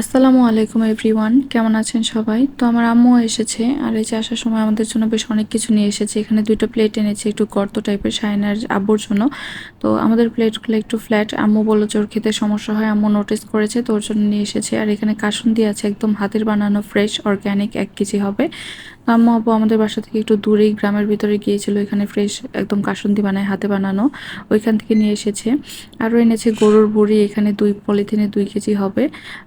আসসালামু আলাইকুম, এভরিওয়ান। কেমন আছেন সবাই? তো আমার আম্মু এসেছে, আর এই যে আসার সময় আমাদের জন্য বেশ অনেক কিছু নিয়ে এসেছে। এখানে দুটো প্লেট এনেছে, একটু গর্ত টাইপের সাইনার আব্বুর জন্য। তো আমাদের প্লেটগুলো একটু ফ্ল্যাট আম্মু বলল ওর খেতে সমস্যা হয়, আম্মু নোটিস করেছে, তো ওর জন্য নিয়ে এসেছে। আর এখানে কাসুন্দি আছে, একদম হাতের বানানো ফ্রেশ অর্গ্যানিক এক কেজি হবে। আম্মু আব্বু আমাদের বাসা থেকে একটু দূরেই, গ্রামের ভিতরে গিয়েছিল, এখানে ফ্রেশ একদম কাসুন্দি বানায়, হাতে বানানো। ওইখান থেকে নিয়ে এসেছে। আরও এনেছে গরুর বুড়ি এখানে দুই পলিথিনে দুই কেজি হবে।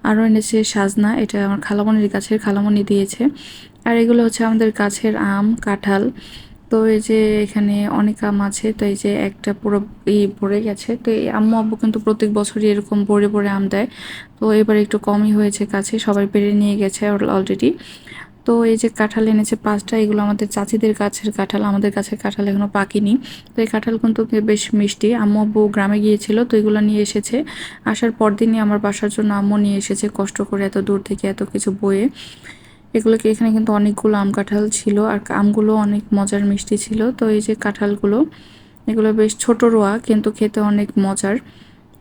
আরও এনেছে সাজনা, এটা আমার খালামনির গাছের খালামনি দিয়েছে। আর এগুলো হচ্ছে আমাদের গাছের আম, কাঁঠাল। তো এই যে এখানে অনেক আম আছে, তো এই যে একটা পুরো ই ভরে গেছে। তো এই আম্মু আব্বু কিন্তু প্রত্যেক বছরই এরকম ভরে ভরে আম দেয়। তো এবার একটু কমই হয়েছে কাছে সবাই পেরে নিয়ে গেছে অলরেডি। তো এই যে কাঁঠাল এনেছে পাঁচটা, এগুলো আমাদের চাচিদের গাছের কাঁঠাল, আমাদের গাছের কাঁঠাল এখনও পাকিনি। তো এই কাঁঠাল কিন্তু বেশ মিষ্টি। আম্মু আব্বু গ্রামে গিয়েছিল, তো এগুলো নিয়ে এসেছে। আসার পর দিনই আমার বাসার জন্য আম্মু নিয়ে এসেছে কষ্ট করে এত দূর থেকে এত কিছু বয়ে। এগুলোকে এখানে কিন্তু অনেকগুলো আম কাঁঠাল ছিল আর আমগুলো অনেক মজার মিষ্টি ছিল। তো এই যে কাঁঠালগুলো, এগুলো বেশ ছোট রোয়া, কিন্তু খেতে অনেক মজার।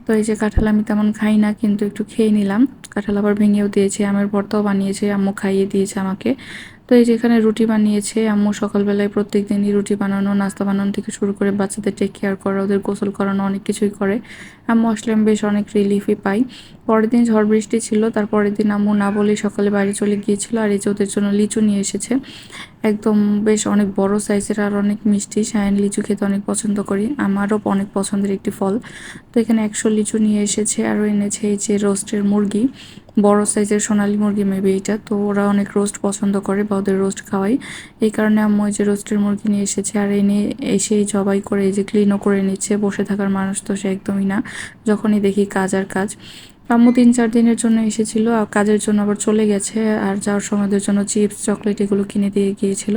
তো এই যে কাঁঠাল আমি তেমন খাই না, কিন্তু একটু খেয়ে নিলাম। কাঁঠাল আবার ভেঙেও দিয়েছে, আমের ভর্তাও বানিয়েছে, আম্মু খাইয়ে দিয়েছে আমাকে। তো এই যেখানে রুটি বানিয়েছে আম্মু সকালবেলায় প্রত্যেক দিনই রুটি বানানো, নাস্তা বানানো থেকে শুরু করে বাচ্চাদের টেক কেয়ার করা, ওদের গোসল করানো, অনেক কিছুই করে। আম্মু আসলে আমি বেশ অনেক রিলিফই পাই। পরের দিন ঝড় বৃষ্টি ছিল, তারপরের দিন আম্মু না বলেই সকালে বাড়ি চলে গিয়েছিল আর এই যে ওদের জন্য লিচু নিয়ে এসেছে। একদম বেশ অনেক বড় সাইজের আর অনেক মিষ্টি। সায়ন লিচু খেতে অনেক পছন্দ করি, আমারও অনেক পছন্দের একটি ফল। তো এখানে একশো লিচু নিয়ে এসেছে, আরও এনেছে এই যে রোস্টের মুরগি। বড় সাইজের সোনালি মুরগি মেবি এটা। তো ওরা অনেক রোস্ট পছন্দ করে, বা ওদের রোস্ট খাওয়াই। এই কারণে আম্মু যে রোস্টের মুরগি নিয়ে এসেছে, আর এনে এসেই জবাই করে, এই যে ক্লিনও করে নিচ্ছে। বসে থাকার মানুষ তো সে একদমই না, যখনই দেখি কাজ আর কাজ। আম্মু তিন চার দিনের জন্য এসেছিল, আর কাজের জন্য আবার চলে গেছে, আর যাওয়ার সময়দের জন্য চিপস চকলেট এগুলো কিনে দিয়ে গিয়েছিল।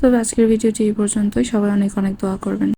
তবে আজকের ভিডিওটি এই পর্যন্তই, সবাই অনেক অনেক দোয়া করবেন।